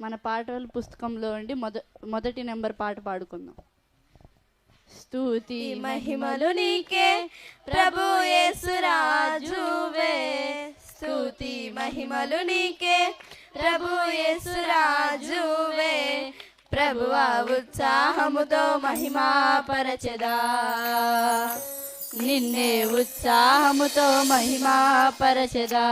మన పాటల పుస్తకంలో ఉండి మొద మొదటి నెంబర్ పాట పాడుకుందాం. స్తుతి మహిమలు నీకే ప్రభు యేసురాజువే స్తుతి మహిమలు నీకే ప్రభు యేసురాజువే ప్రభువా ఉత్సాహముతో మహిమా పరచదా. నిన్నే ఉత్సాహముతో మహిమా పరచదా.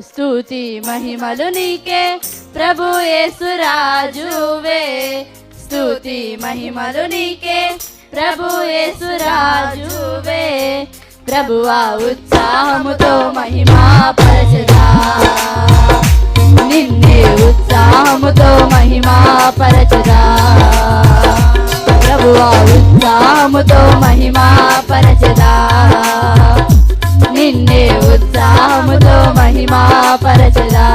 స్థుతి మహిమలు నీకే. ప్రభు యేసురాజువే స్థుతి మహిమలు నీకే. ప్రభు యేసురాజువే ప్రభువా ఉత్సాహముతో మహిమా పరచదా. నిన్నే ఉత్సాహముతో మహిమా పరచదా. ప్రభువా ఉత్సాహముతో మహిమా పరచదా. ఉత్సాహముతో మహిమా పరచదా